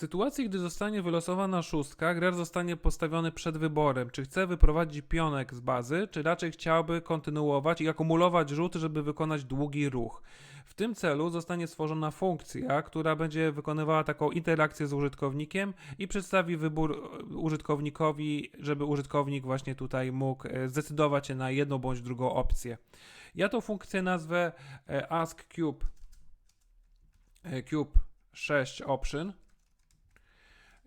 sytuacji, gdy zostanie wylosowana szóstka, gracz zostanie postawiony przed wyborem, czy chce wyprowadzić pionek z bazy, czy raczej chciałby kontynuować i akumulować rzuty, żeby wykonać długi ruch. W tym celu zostanie stworzona funkcja, która będzie wykonywała taką interakcję z użytkownikiem i przedstawi wybór e, użytkownikowi, żeby użytkownik właśnie tutaj mógł e, zdecydować się na jedną bądź drugą opcję. Ja tą funkcję nazwę e, ask cube, cube 6 option.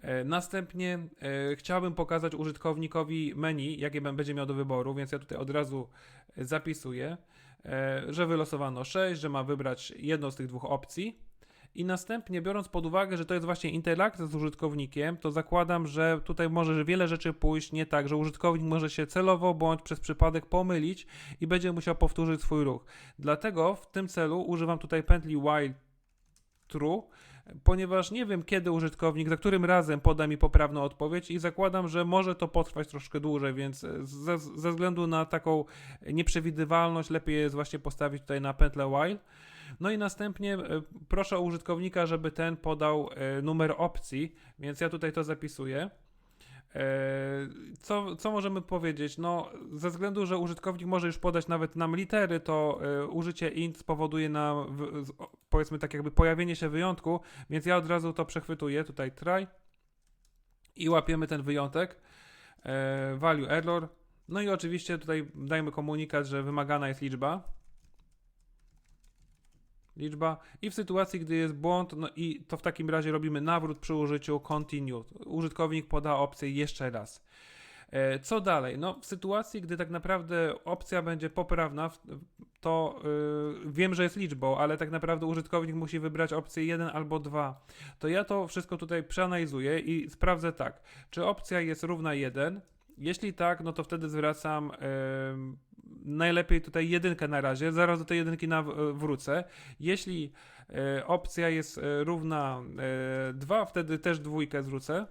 E, Następnie e, chciałbym pokazać użytkownikowi menu, jakie bę- będzie miał do wyboru, więc ja tutaj od razu e, zapisuję, że wylosowano 6, że ma wybrać jedną z tych dwóch opcji. I następnie, biorąc pod uwagę, że to jest właśnie interakcja z użytkownikiem, to zakładam, że tutaj może wiele rzeczy pójść nie tak, że użytkownik może się celowo bądź przez przypadek pomylić i będzie musiał powtórzyć swój ruch. Dlatego w tym celu używam tutaj pętli while true, ponieważ nie wiem, kiedy użytkownik, za którym razem poda mi poprawną odpowiedź i zakładam, że może to potrwać troszkę dłużej, więc ze, ze względu na taką nieprzewidywalność lepiej jest właśnie postawić tutaj na pętlę while. No i następnie e, proszę użytkownika, żeby ten podał e, numer opcji, więc ja tutaj to zapisuję. E, Co, co możemy powiedzieć? No, ze względu, że użytkownik może już podać nawet nam litery, to użycie int spowoduje nam, powiedzmy tak jakby pojawienie się wyjątku, więc ja od razu to przechwytuję, tutaj try i łapiemy ten wyjątek, e, value error, no i oczywiście tutaj dajmy komunikat, że wymagana jest liczba, liczba i w sytuacji, gdy jest błąd, no i to w takim razie robimy nawrót przy użyciu continue. Użytkownik poda opcję jeszcze raz. E, Co dalej? No, w sytuacji, gdy tak naprawdę opcja będzie poprawna, to yy, wiem, że jest liczbą, ale tak naprawdę użytkownik musi wybrać opcję 1 albo 2. To ja to wszystko tutaj przeanalizuję i sprawdzę tak, czy opcja jest równa 1. Jeśli tak, no to wtedy zwracam em, najlepiej tutaj jedynkę na razie, zaraz do tej jedynki naw- wrócę. Jeśli e, opcja jest e, równa 2, wtedy też dwójkę zwrócę.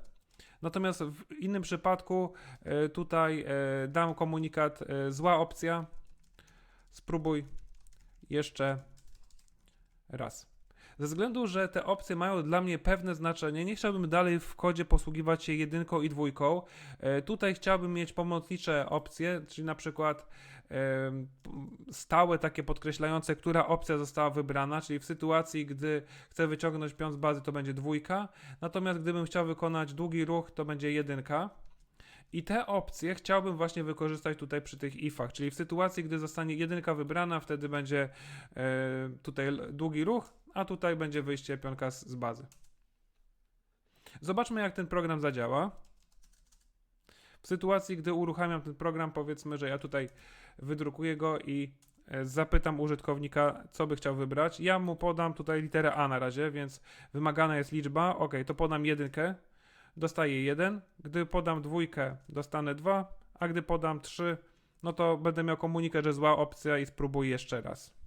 Natomiast w innym przypadku e, tutaj e, dam komunikat e, zła opcja. Spróbuj jeszcze raz. Ze względu, że te opcje mają dla mnie pewne znaczenie, nie chciałbym dalej w kodzie posługiwać się jedynką i dwójką. E, Tutaj chciałbym mieć pomocnicze opcje, czyli na przykład stałe takie podkreślające, która opcja została wybrana, czyli w sytuacji, gdy chcę wyciągnąć pion z bazy, to będzie dwójka, natomiast gdybym chciał wykonać długi ruch, to będzie jedynka. I te opcje chciałbym właśnie wykorzystać tutaj przy tych ifach, czyli w sytuacji, gdy zostanie jedynka wybrana, wtedy będzie e, tutaj długi ruch, a tutaj będzie wyjście pionka z, z bazy. Zobaczmy, jak ten program zadziała. W sytuacji, gdy uruchamiam ten program, powiedzmy, że ja tutaj wydrukuję go i e, zapytam użytkownika, co by chciał wybrać. Ja mu podam tutaj literę A na razie, więc wymagana jest liczba. Ok, to podam jedynkę, dostaję 1. Gdy podam dwójkę, dostanę 2, a gdy podam 3, no to będę miał komunikat, że zła opcja i spróbuję jeszcze raz.